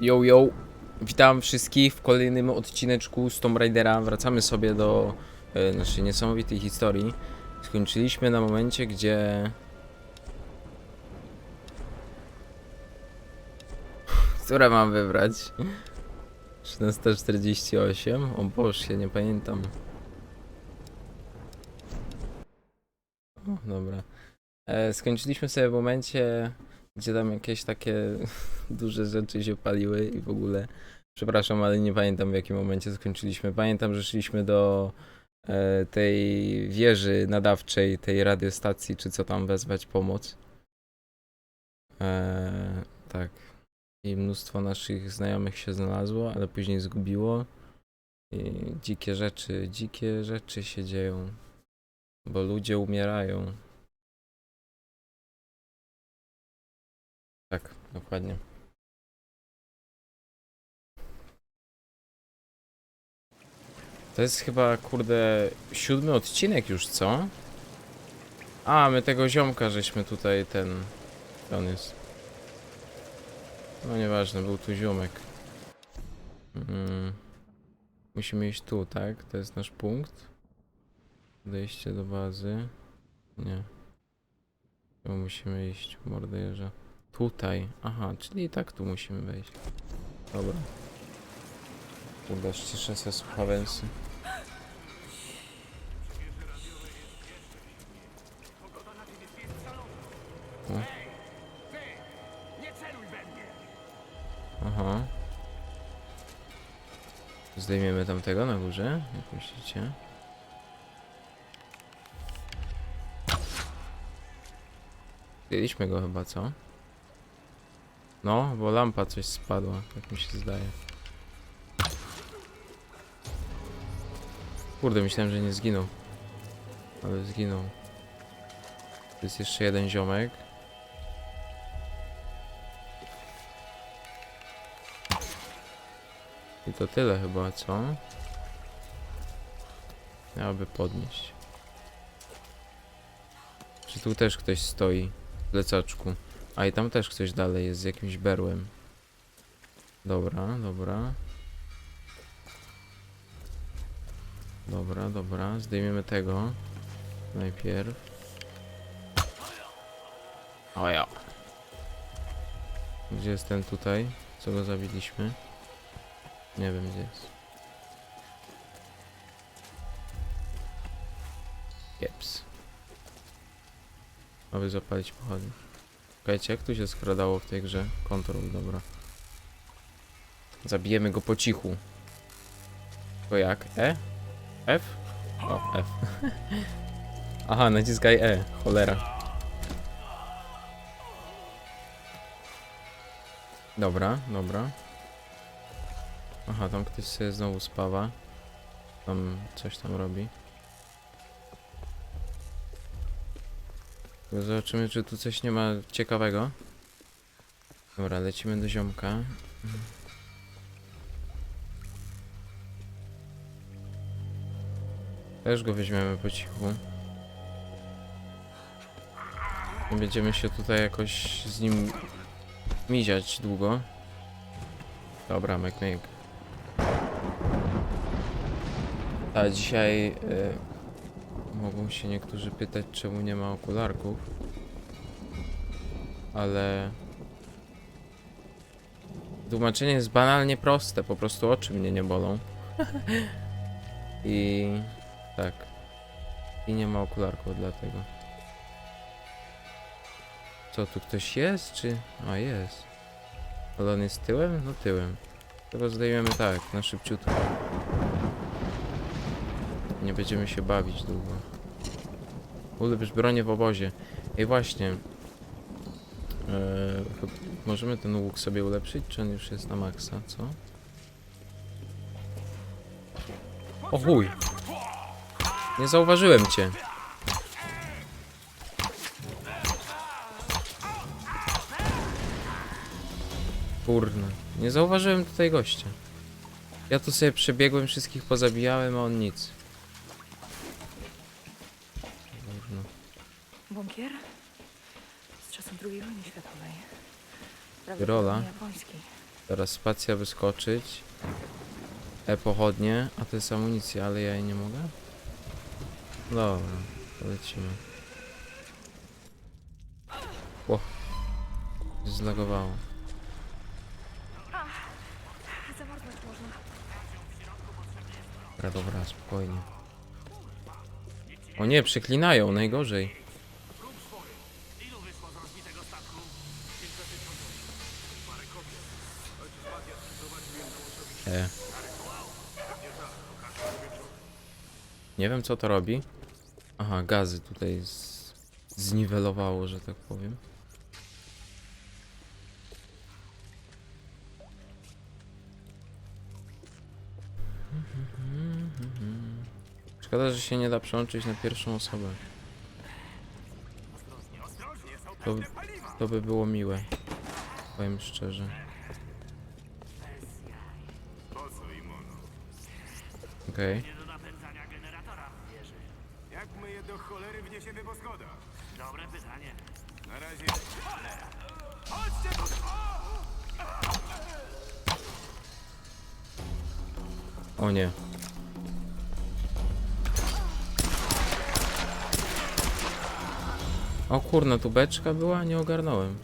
Yo, yo! Witam wszystkich w kolejnym odcineczku z Tomb Raidera. Wracamy sobie do e, naszej niesamowitej historii. Skończyliśmy na momencie, gdzie... Które mam wybrać? 13.48? O Boże, nie pamiętam. O, dobra. E, skończyliśmy sobie w momencie, gdzie tam jakieś takie duże rzeczy się paliły i w ogóle. Przepraszam, ale nie pamiętam w jakim momencie skończyliśmy. Pamiętam, że szliśmy do e, tej wieży nadawczej, tej radiostacji, czy co tam wezwać pomoc. E, tak. I mnóstwo naszych znajomych się znalazło, ale później zgubiło. I dzikie rzeczy, dzikie rzeczy się dzieją. Bo ludzie umierają. Tak, dokładnie. To jest chyba, kurde, siódmy odcinek już, co? A, my tego ziomka żeśmy tutaj, ten... On jest. No nieważne, był tu ziomek. Mm. Musimy iść tu, tak? To jest nasz punkt. Wejście do bazy. Nie. Tu musimy iść, morderze. Tutaj. Aha, czyli i tak tu musimy wejść. Dobra. Kurde, ściszę se słuchawęsy. Aha. Zdejmiemy tamtego na górze, jak myślicie? Zdjęliśmy go chyba, co? No, bo lampa coś spadła, tak mi się zdaje. Kurde, myślałem, że nie zginął. Ale zginął. Tu jest jeszcze jeden ziomek. I to tyle chyba, co? Miałaby podnieść. Czy tu też ktoś stoi w plecaczku? A i tam też ktoś dalej jest z jakimś berłem. Dobra, dobra. Dobra, dobra. Zdejmiemy tego. Najpierw. O ja. Gdzie jest ten tutaj? Co go zabiliśmy? Nie wiem gdzie jest. Jeps. Aby zapalić pochodnie. Czekajcie, jak tu się skradało w tej grze? Control, dobra. Zabijemy go po cichu. To jak? E? F? O, F. Aha, naciskaj E, cholera. Dobra, dobra. Aha, tam ktoś sobie znowu spawa. Tam coś tam robi. Zobaczymy, czy tu coś nie ma ciekawego. Dobra, lecimy do ziomka. Też go weźmiemy po cichu. Nie będziemy się tutaj jakoś z nim miziać długo. Dobra, myk, myk. A dzisiaj y, mogą się niektórzy pytać, czemu nie ma okularków. Ale tłumaczenie jest banalnie proste, po prostu oczy mnie nie bolą. I tak. I nie ma okularków dlatego. Co, tu ktoś jest, czy... A, jest. Ale on jest tyłem? No tyłem. Tego zdejmiemy tak, na szybciutko. Nie będziemy się bawić długo. Ulubierz bronię w obozie. Ej, właśnie. Chyb- możemy ten łuk sobie ulepszyć, czy on już jest na maksa, co? O chuj! Nie zauważyłem cię. Kurna, nie zauważyłem tutaj gościa. Ja tu sobie przebiegłem, wszystkich pozabijałem, a on nic. Rola. Teraz spacja wyskoczyć. E pochodnie, a to jest amunicja, ale ja jej nie mogę? Dobra, lecimy. O! Zlagowało. Dobra, dobra, spokojnie. O nie, przeklinają, najgorzej. Nie wiem co to robi. Aha, gazy tutaj z... zniwelowało, że tak powiem. Szkoda, że się nie da przełączyć na pierwszą osobę. To, to by było miłe. Powiem szczerze. Okej. Jak O nie. O kurna, tu beczka była? Nie ogarnąłem.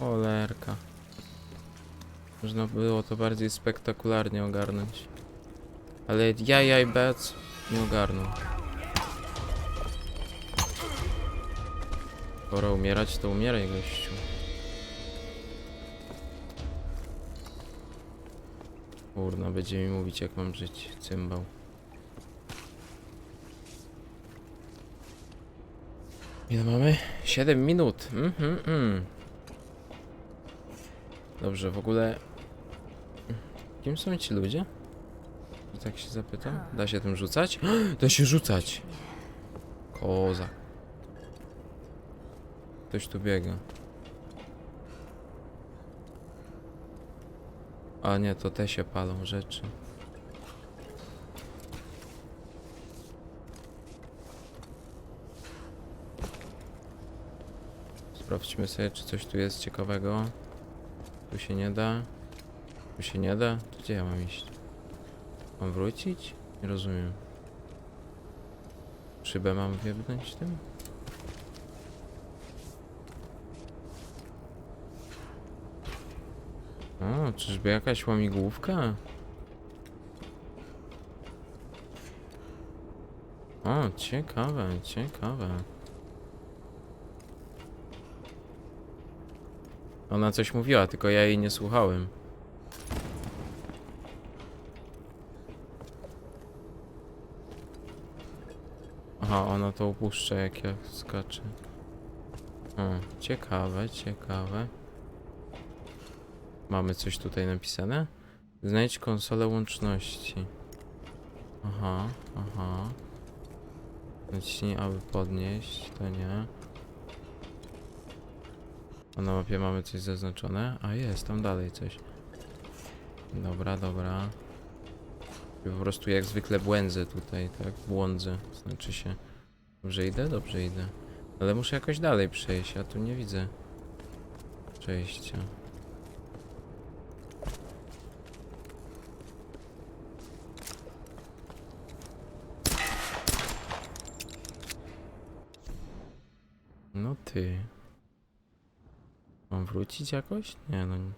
Olerka. Można było to bardziej spektakularnie ogarnąć. Ale jajaj bec nie ogarnął. Pora umierać, to umieraj gościu. Kurna, będzie mi mówić jak mam żyć, cymbał. Ile mamy? 7 minut. Mhm. Dobrze, w ogóle... Kim są ci ludzie? Że Tak się zapytam. Da się tym rzucać? Da się rzucać! Koza. Ktoś tu biega. A nie, to te się palą rzeczy. Sprawdźmy sobie, czy coś tu jest ciekawego. Tu się nie da. Tu się nie da. To gdzie ja mam iść? Mam wrócić? Nie rozumiem. Szybę mam wiebnąć tym? O, czyżby jakaś łamigłówka? O, ciekawe, ciekawe. Ona coś mówiła, tylko ja jej nie słuchałem. Aha, ona to upuszcza jak ja skaczę. O, ciekawe, ciekawe. Mamy coś tutaj napisane? Znajdź konsolę łączności. Aha, aha. Naciśnij, aby podnieść. To nie. A na mapie mamy coś zaznaczone? A jest, tam dalej coś. Dobra, dobra. Po prostu jak zwykle błędzę tutaj, tak? Błądzę, znaczy się. Dobrze idę? Dobrze idę. Ale muszę jakoś dalej przejść, a tu nie widzę przejścia. No ty. Mam wrócić jakoś? Nie no. nie.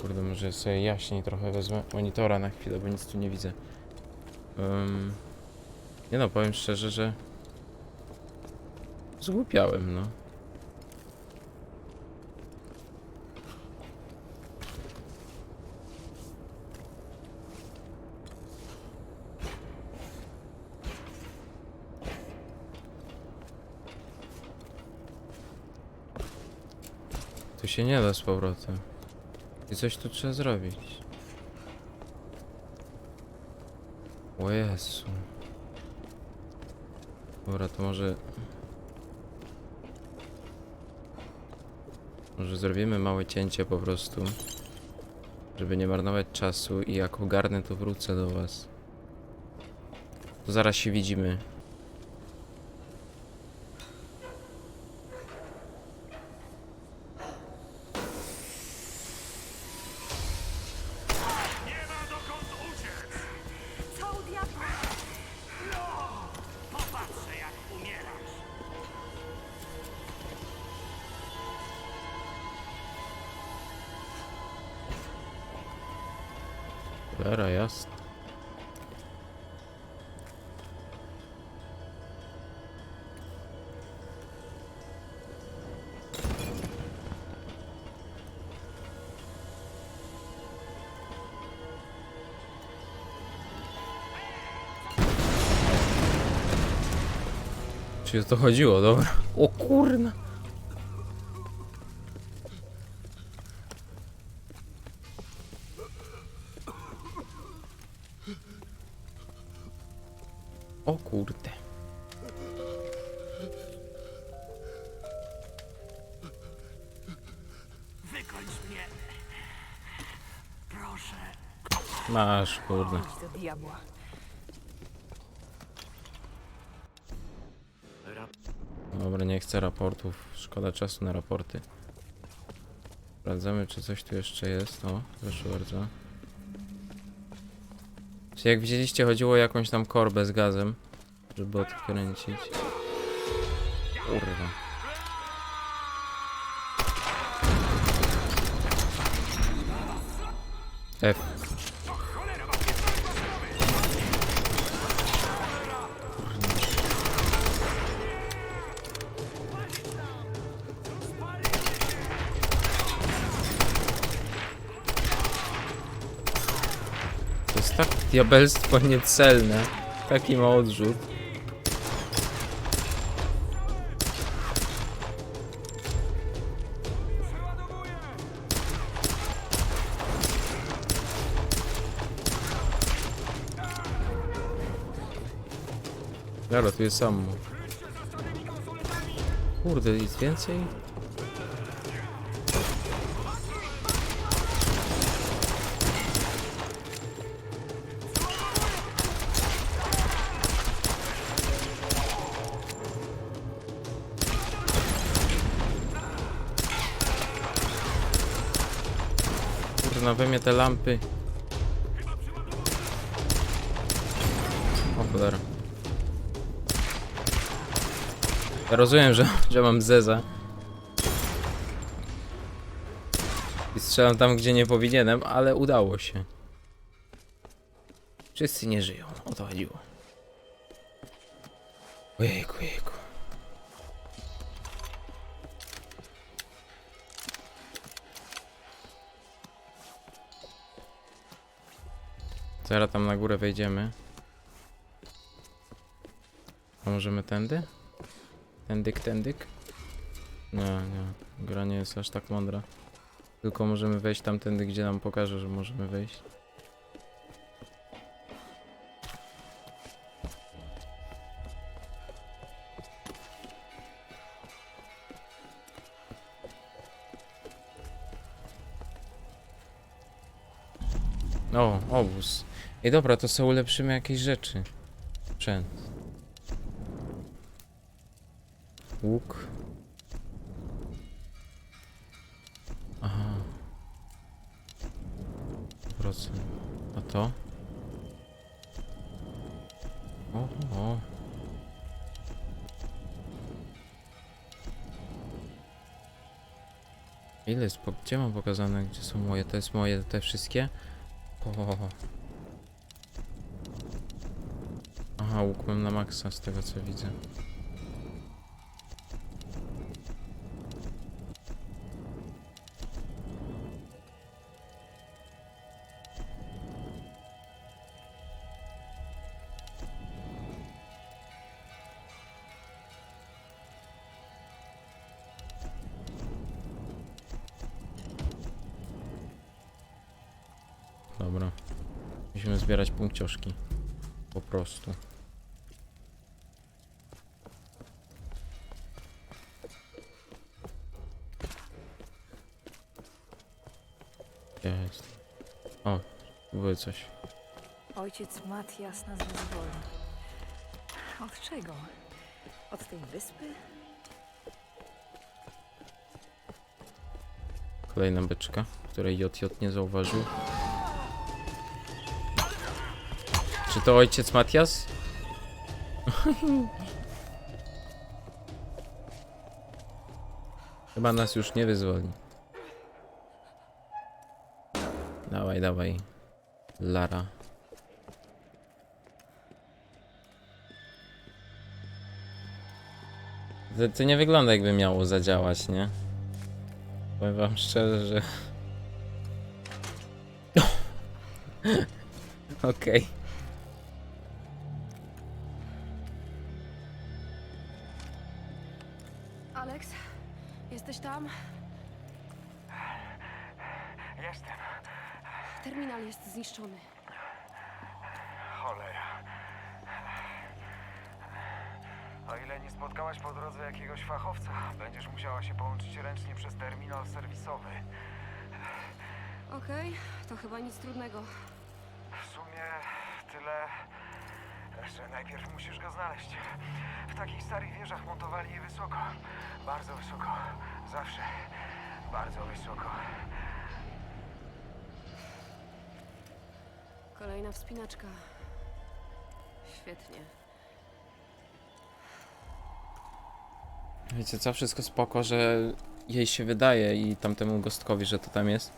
Kurde, może sobie jaśniej trochę wezmę monitora na chwilę, bo nic tu nie widzę. Ym, nie no, powiem szczerze, że zgłupiałem, no. Się nie da z powrotem. I coś tu trzeba zrobić. O Jezu. Dobra, to może... Może zrobimy małe cięcie po prostu. Żeby nie marnować czasu i jak ogarnę to wrócę do was. To zaraz się widzimy. Cholera, jasne. Czy to chodziło, dobra. O kurna. O kurde. Wykończ mnie. Proszę. Masz, kurde. Idź do diabła. Dobra, nie chcę raportów. Szkoda czasu na raporty. Sprawdzamy, czy coś tu jeszcze jest. O, proszę bardzo. Czy jak widzieliście, chodziło o jakąś tam korbę z gazem, żeby odkręcić. Kurwa. F. diabelstwo niecelne. Taki ma odrzut. Dobra, tu jest sam. Kurde, jest więcej? We mnie te lampy. O cholera. Ja rozumiem, że, że mam zeza. I strzelam tam, gdzie nie powinienem, ale udało się. Wszyscy nie żyją, o to chodziło. Ojejku, ojejku. Zaraz tam na górę wejdziemy. A możemy tędy? Tędyk, tędyk? Nie, nie. Gra nie jest aż tak mądra. Tylko możemy wejść tamtędy, gdzie nam pokaże, że możemy wejść. I dobra, to sobie ulepszymy jakieś rzeczy. Sprzęt. Łuk. Aha. Procent. A to? O, o. Ile jest, gdzie mam pokazane, gdzie są moje? To jest moje, te wszystkie? O. Aha, łuk mam na maksa z tego co widzę. Dobra. Musimy zbierać punkcioszki. Po prostu. Gdzie jest? O, było coś. Ojciec Matias nas wyzwoli. Od czego? Od tej wyspy? Kolejna beczka, której JJ nie zauważył. Czy to ojciec Matias? Chyba nas już nie wyzwoli. Dawaj, dawaj. Lara. To, to nie wygląda jakby miało zadziałać, nie? Powiem wam szczerze, że... Okej. Alex, jesteś tam? Terminal jest zniszczony. Cholera. O ile nie spotkałaś po drodze jakiegoś fachowca, będziesz musiała się połączyć ręcznie przez terminal serwisowy. Okej, to chyba nic trudnego. W sumie tyle, że najpierw musisz go znaleźć. W takich starych wieżach montowali je wysoko. Bardzo wysoko. Zawsze. Bardzo wysoko. Kolejna wspinaczka. Świetnie. Wiecie co, wszystko spoko, że jej się wydaje i tamtemu gostkowi, że to tam jest.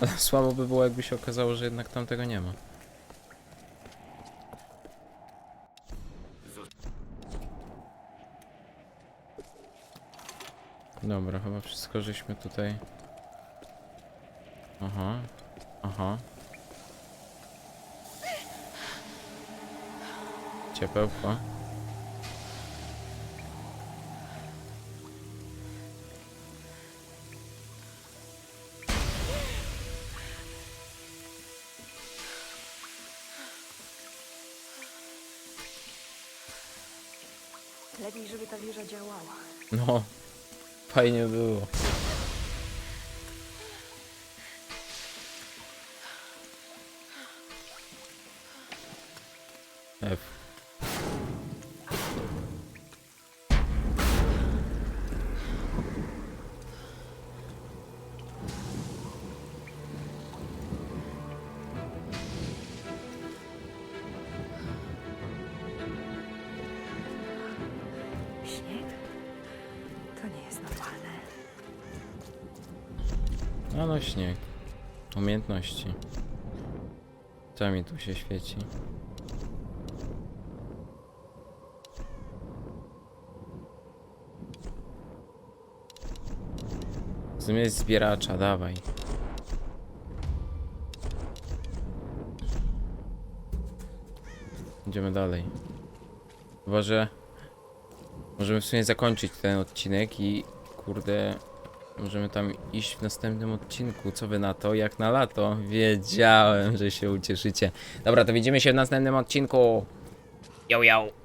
Ale słabo by było, jakby się okazało, że jednak tam tego nie ma. Dobra, chyba wszystko żeśmy tutaj... Aha, aha. Ciepełko. Lepiej, żeby ta wieża działała. No, fajnie było. F. No śnieg. Umiejętności. Co mi tu się świeci? Zamiast zbieracza, dawaj. Idziemy dalej. Chyba, że możemy w sumie zakończyć ten odcinek i kurde Możemy tam iść w następnym odcinku. Co wy na to? Jak na lato? Wiedziałem, że się ucieszycie. Dobra, to widzimy się w następnym odcinku. Yo, yo.